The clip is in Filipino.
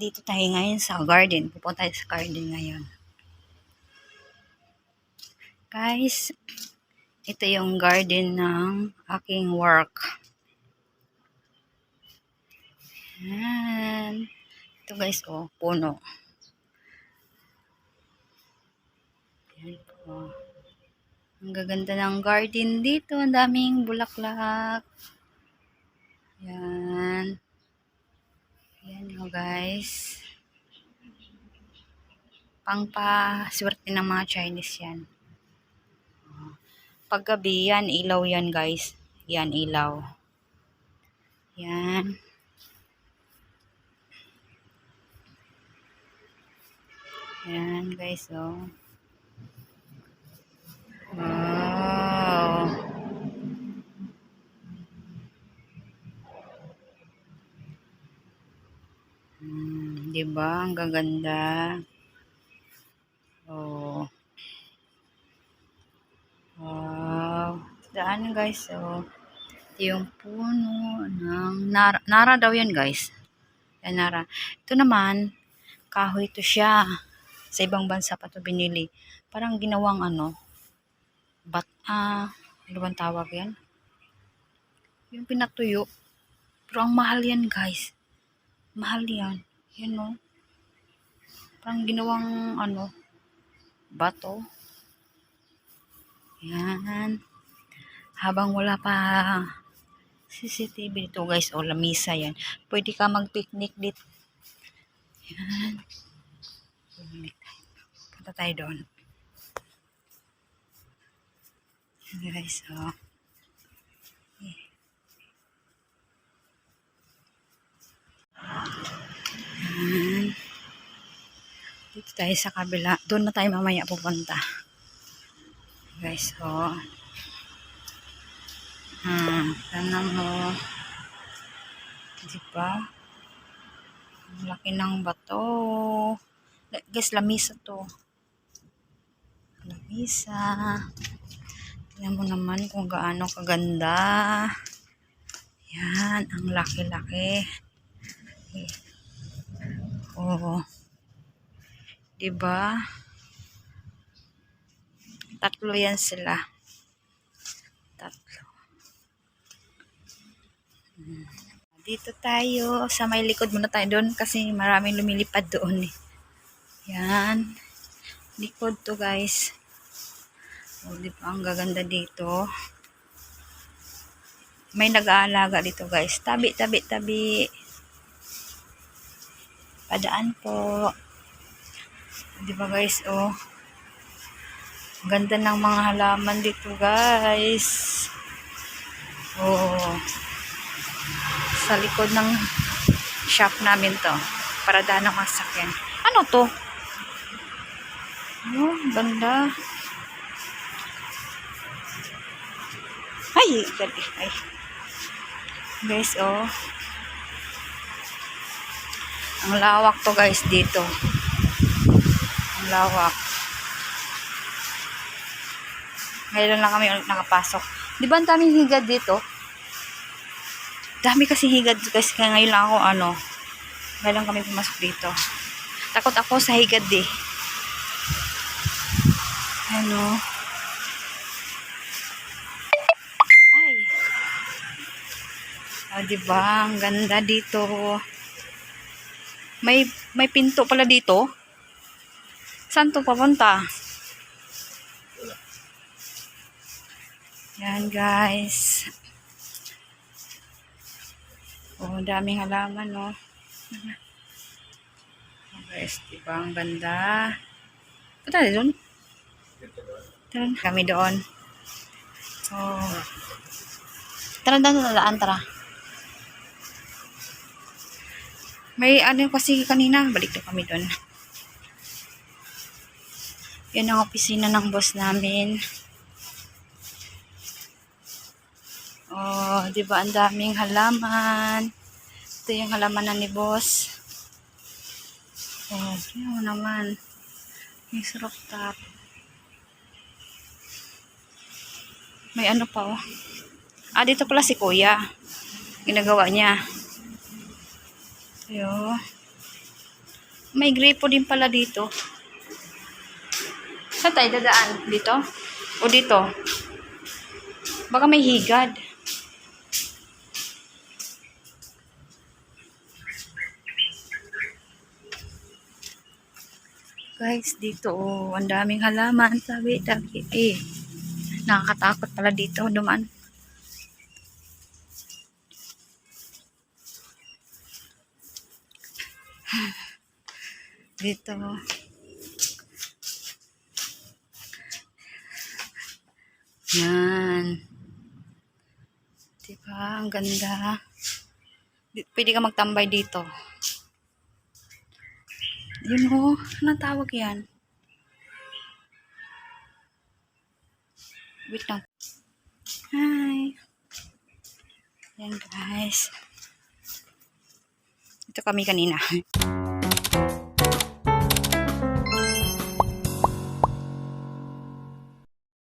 dito tayo ngayon sa garden. Pupunta tayo sa garden ngayon. Guys, ito yung garden ng aking work. Yan. Ito guys, oh, puno. Yan po. Ang gaganda ng garden dito. Ang daming bulaklak. Yan. Yan o guys. Pangpa-swerte ng mga Chinese yan. Paggabi yan, ilaw yan guys. Yan, ilaw. Yan. Yan guys, oh. Wow. Hmm, 'di ba? Ang gaganda. Oh. Wow. Daan guys, oh. Ito yung puno ng nara, nara daw yan guys. Yan nara. Ito naman, kahoy to siya. Sa ibang bansa pa to binili. Parang ginawang ano, bat, ah, ano bang tawag yan? Yung pinatuyo. Pero ang mahal yan guys. Mahal yan. Yan o. Parang ginawang ano, bato. Yan. Habang wala pa CCTV dito guys o lamisa yan. Pwede ka mag-picnic dito. Yan. Punta tayo doon. Guys o. Yan. Dito tayo sa kabila. Doon na tayo mamaya pupunta. Guys, oh. Hmm, sana mo. Diba? Laki ng bato. Guys, lamisa to. Lamisa. Tingnan mo naman kung gaano kaganda. Yan, ang laki-laki. Oh. Diba? Tatlo yan sila. Tatlo. Hmm. Dito tayo. Sa may likod muna tayo doon kasi maraming lumilipad doon eh. Yan. Likod to guys. O, di ba? Ang gaganda dito. May nag-aalaga dito guys. Tabi, tabi, tabi. Padaan po. Di ba guys, oh. Ganda ng mga halaman dito, guys. Oh. Sa likod ng shop namin to. Paradahan ng masakyan. Ano to? Oh, ganda. Ay, gabi. Ay. Guys, oh. Ang lawak to guys dito. Lawak. Ngayon lang kami ulit nakapasok. Di ba ang daming higad dito? Dami kasi higad guys. Kaya ngayon lang ako ano. Ngayon lang kami pumasok dito. Takot ako sa higad eh. Ano? Ay. O, diba? Ang ganda dito. May may pinto pala dito. Saan to papunta? Yan guys. Oh, daming halaman no. Guys, diba ang ganda? Punta tayo doon. Tara, kami doon. Oh. Tara, doon na daan, tara. May ano kasi kanina, balik na kami doon. Yan ang opisina ng boss namin. Oh, 'di ba ang daming halaman. Ito yung halaman na ni boss. Oh, yun naman. May sarap top. May ano pa oh. Ah, dito pala si kuya. Ginagawa niya. Ayo. May gripo din pala dito. Saan tayo dadaan? Dito? O dito? Baka may higad. Guys, dito oh, ang daming halaman. Sabi, sabi, eh. Nakakatakot pala dito dumaan. Dito. Yan. Diba? Ang ganda. Pwede ka magtambay dito. Yun oh. Anong tawag yan? Wait lang. Hi. Yan guys. Ito kami kanina.